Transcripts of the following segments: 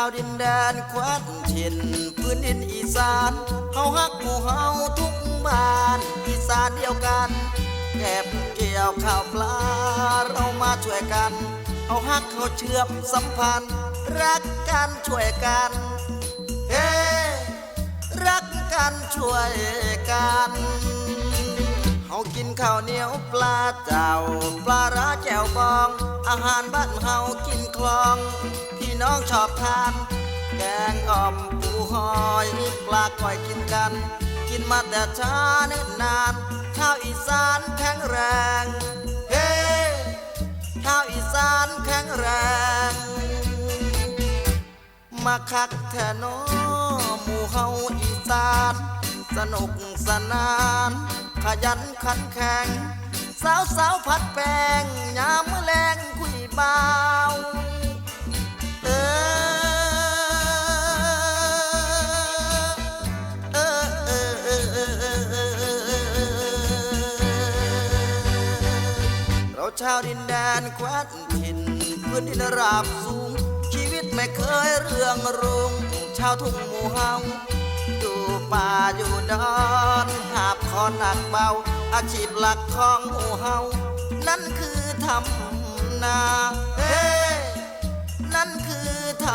าวดินแดนคว้นถิ่นพื้นดินอีสานเฮาฮักหมู่เฮาทุกบ้านอีสานเดียวกันแก็บเกี่ยวข้าวปลาเรามาช่วยกันเฮาฮักเฮาเชื่อมสัมพันธ์ รักกันช่วยกันเฮ้รักกันช่วยกันเฮากินข้าวเหนียวปลาเจ้า ปลาร้าแจ่วบอง อาหารบ้านเฮากินคลอง น้องชอบทาน แกงอ่อมปูหอยปลาก้อยกินกัน กินมาแต่ช้าเนิ่นนานชาวอีสานแข็งแรง เฮ้าวอีสานแข็งแรง มาคักแท่นอหมู่เฮาอีสาน สนุกสนาน ขยันขันแข็ง สาวสาวๆพัดแป้งยามมื้อแลงคุยบาว เราชาวดินแดนแคว้นถิ่นพื้นดินราบสูง ชีวิตไม่เคยเรื่องรุ่งชาวทุ่งหมู่เฮาอยู่ป่าอยู่ดอนหาบคอหนักเบา อาชีพหลักของหมู่เฮานั่นคือทำนาเฮ้นั่นคือท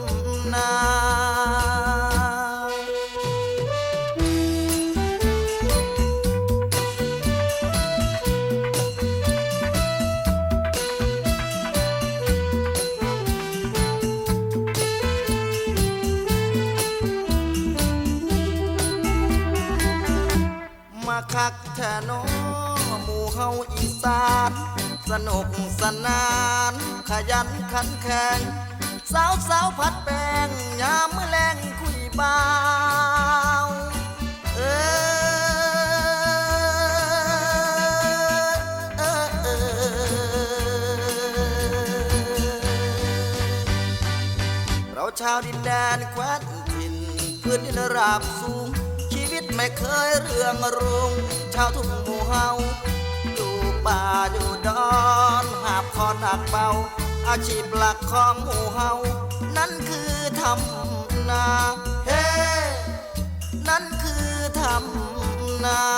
ำนา คักแท่นอหมู่เฮาอีสาน สนุกสนาน ขยันขันแข็งสาวสาวพัดแป้งยามมื้อแลงคุยเบาวเออเออเราชาวดินแดนแคว้นถิ่นพื้นดินราบสูง ไม่เคยเรื่องรุงชาวทุ่งหมู่เฮาอยู่ป่าอยู่ดอนหาบคอหนักเบา อาชีพหลักของหมู่เฮานั่นคือทำนา เฮ้ นั่นคือทำนา